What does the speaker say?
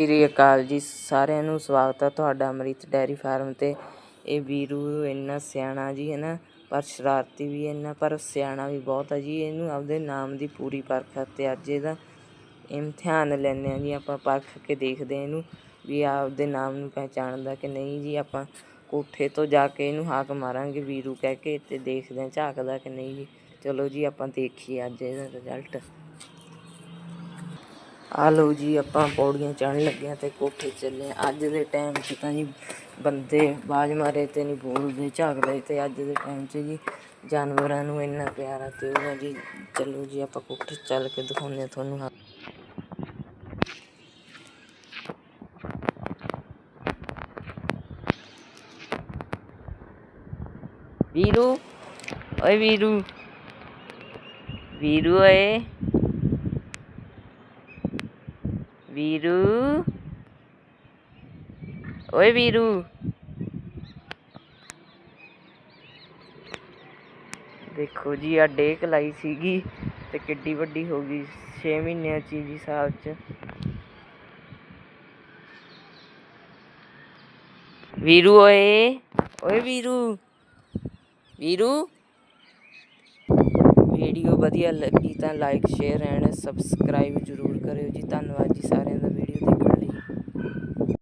ਸ੍ਰੀ ਅਕਾਲ ਜੀ ਸਾਰਿਆਂ ਨੂੰ, ਸਵਾਗਤ ਹੈ ਤੁਹਾਡਾ ਅਮ੍ਰਿਤ ਡੈਰੀ ਫਾਰਮ ਤੇ। ਇਹ ਵੀਰੂ ਇੰਨਾ ਸਿਆਣਾ ਜੀ, ਹੈ ਨਾ? ਪਰ ਸ਼ਰਾਰਤੀ ਵੀ ਇੰਨਾ, ਪਰ ਸਿਆਣਾ ਵੀ ਬਹੁਤ ਹੈ ਜੀ। ਇਹਨੂੰ ਆਪਦੇ ਨਾਮ ਦੀ ਪੂਰੀ ਪਰਖ ਹੈ ਤੇ ਅੱਜ ਇਹਦਾ ਇਮਤਿਹਾਨ ਲੈਂਦੇ ਹਾਂ ਜੀ, ਆਪਾਂ ਪਰਖ ਕੇ ਦੇਖਦੇ ਹਾਂ ਇਹਨੂੰ ਵੀ ਆਪਦੇ ਨਾਮ ਨੂੰ ਪਹਿਚਾਣਦਾ ਕਿ ਨਹੀਂ ਜੀ, ਆਪਾਂ ਕੋਠੇ ਤੋਂ ਜਾ ਕੇ ਇਹਨੂੰ ਹਾਕ ਮਾਰਾਂਗੇ ਵੀਰੂ ਕਹਿ ਕੇ ਤੇ ਦੇਖਦੇ ਹਾਂ ਝਾਕਦਾ ਕਿ ਨਹੀਂ ਜੀ। ਚਲੋ ਜੀ, ਆਪਾਂ ਦੇਖੀਏ ਅੱਜ ਇਹਦਾ ਰਿਜ਼ਲਟ ਆ ਲਓ ਜੀ, ਆਪਾਂ ਪੌੜੀਆਂ ਚੜ੍ਹਨ ਲੱਗੇ ਹਾਂ ਤੇ ਕੋਠੇ ਚੱਲੇ ਹਾਂ। ਅੱਜ ਦੇ ਟਾਈਮ 'ਚ ਤਾਂ ਜੀ ਬੰਦੇ ਬਾਜ ਮਾਰੇ ਤੇ ਨਹੀਂ ਬੋਲਦੇ, ਝਾਕਦੇ ਤੇ ਅੱਜ ਦੇ ਟਾਈਮ 'ਚ ਜੀ ਜਾਨਵਰਾਂ ਨੂੰ ਇੰਨਾ ਪਿਆਰਾ ਤੇ ਉਹ ਜੀ ਚਲੋ ਜੀ ਆਪਾਂ ਕੋਠੇ ਚੱਲ ਕੇ ਦਿਖਾਉਂਦੇ ਹਾਂ ਤੁਹਾਨੂੰ ਹਾਂ ਵੀਰੂ, ਓਏ ਵੀਰੂ ਵੀਰੂ ਓਏ ਵੀਰੂ। ਓਏ ਵੀਰੂ। ਦੇਖੋ ਜੀ ਆ ਡੇਕ ਲਾਈ ਸੀਗੀ ਤੇ ਕਿੱਡੀ ਵੱਡੀ ਹੋ ਗਈ 6 ਮਹੀਨਿਆਂ ਚ ਜੀ ਸਾਲ ਚ। ਵੀਰੂ ਓਏ ਓਏ ਵੀਰੂ। ਵੀਰੂ। ਵੀਡੀਓ ਵਧੀਆ ਲੱਗੀ ਤਾਂ ਲਾਈਕ ਸ਼ੇਅਰ ਐਂਡ ਸਬਸਕ੍ਰਾਈਬ ਜ਼ਰੂਰ ਕਰਿਓ ਜੀ। ਧੰਨਵਾਦ ਜੀ